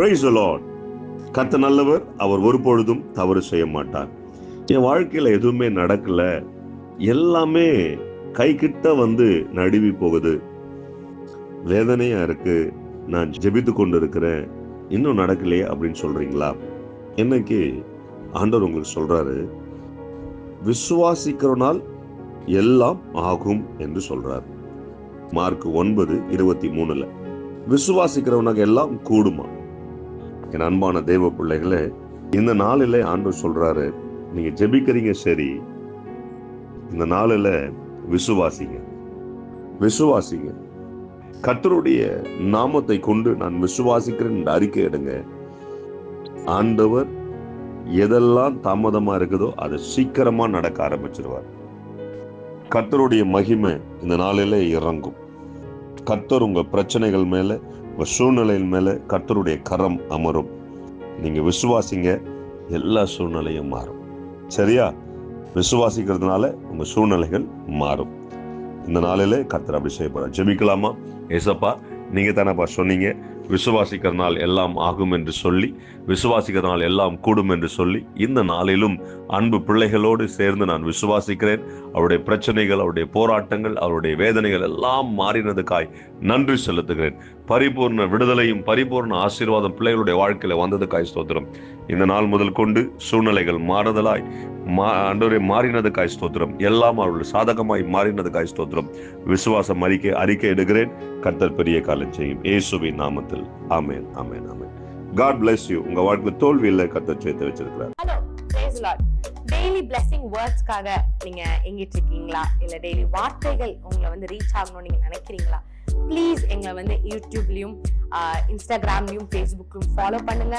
Price Lord கத்த நல்லவர் அவர் ஒருபொழுதும் தவறு செய்ய மாட்டார். என் வாழ்க்கையில் எதுவுமே நடக்கல. எல்லாமே கைக்கிட்ட வந்து நடுவி போகுது. வேதனையா இருக்கு. நான் ஜெபித்து கொண்டு இருக்கிறேன் இன்னும் நடக்கலையே அப்படின்னு சொல்றீங்களா? என்னைக்கு ஆண்டவர் உங்களுக்கு சொல்றாரு விசுவாசிக்கிறனால் எல்லாம் ஆகும் என்று சொல்றார். மார்க் ஒன்பது இருபத்தி மூணுல. விசுவாசிக்கிறவனாக எல்லாம் கூடுமா? என் அன்பான தெய்வ பிள்ளைகளே இந்த நாளில ஆண்டு சொல்றாரு நீங்க ஜெபிக்கிறீங்க சரி. இந்த நாளில் விசுவாசிங்க. விசுவாசிங்க. கத்தருடைய நாமத்தை கொண்டு நான் விசுவாசிக்கிறேன் என்று அறிக்கை எடுங்க. ஆண்டவர் எதெல்லாம் தாமதமா இருக்குதோ அது சீக்கிரமா நடக்க ஆரம்பிச்சிருவார். கர்த்தருடைய மகிமை இந்த நாளில இறங்கும். கத்தர் உங்க பிரச்சனைகள் மேல உங்கள் சூழ்நிலையின் மேலே கர்த்தருடைய கரம் அமரும். நீங்கள் விசுவாசிங்க எல்லா சூழ்நிலையும் மாறும். சரியா? விசுவாசிக்கிறதுனால உங்கள் சூழ்நிலைகள் மாறும். இந்த நாளிலே கர்த்தர் அபிஷேகப்படுற ஜெபிக்கலாமா? ஏசப்பா நீங்கள் தானேப்பா சொன்னீங்க. விசுவாசிக்கிறதுனால் எல்லாம் ஆகும் என்று சொல்லி விசுவாசிக்கிறதுனால் எல்லாம் கூடும் என்று சொல்லி இந்த நாளிலும் அன்பு பிள்ளைகளோடு சேர்ந்து நான் விசுவாசிக்கிறேன். அவருடைய பிரச்சனைகள் அவருடைய போராட்டங்கள் அவருடைய வேதனைகள் எல்லாம் மாறினதுக்காய் நன்றி செலுத்துகிறேன். பரிபூர்ண விடுதலையும் பரிபூர்ண ஆசீர்வாதம் பிள்ளைகளுடைய வாழ்க்கையில் வந்ததுக்காய் ஸ்தோத்திரம். இந்த நாள் முதல் கொண்டு சூழ்நிலைகள் மாறுதலாய் மா அன்றவரை மாறினதுக்காய் ஸ்தோத்திரம். எல்லாம் அவர்கள் சாதகமாய் மாறினதுக்காய் ஸ்தோத்திரம். விசுவாசம் அறிக்கை அறிக்கை எடுக்கிறேன். கர்த்தர் பெரிய காலம் செய்யும். இயேசுவின் நாமத்தில். ஆமேன் ஆமேன் ஆமேன். காட் பிளஸ் யூ உங்க வாழ்க்கை தோல்வியில் கர்த்தர் சேர்த்து வச்சிருக்கிறார். டெய்லி பிளெஸிங் வேர்ட்ஸ்க்காக நீங்க எங்கிட்டு இருக்கீங்களா? இல்ல டெய்லி வார்த்தைகள் உங்களை வந்து ரீச் ஆகணும்னு நீங்க நினைக்கிறீங்களா? ப்ளீஸ் எங்களை வந்து யூடியூப்லயும் இன்ஸ்டாகிராம்லயும் ஃபேஸ்புக்லயும் ஃபாலோ பண்ணுங்க.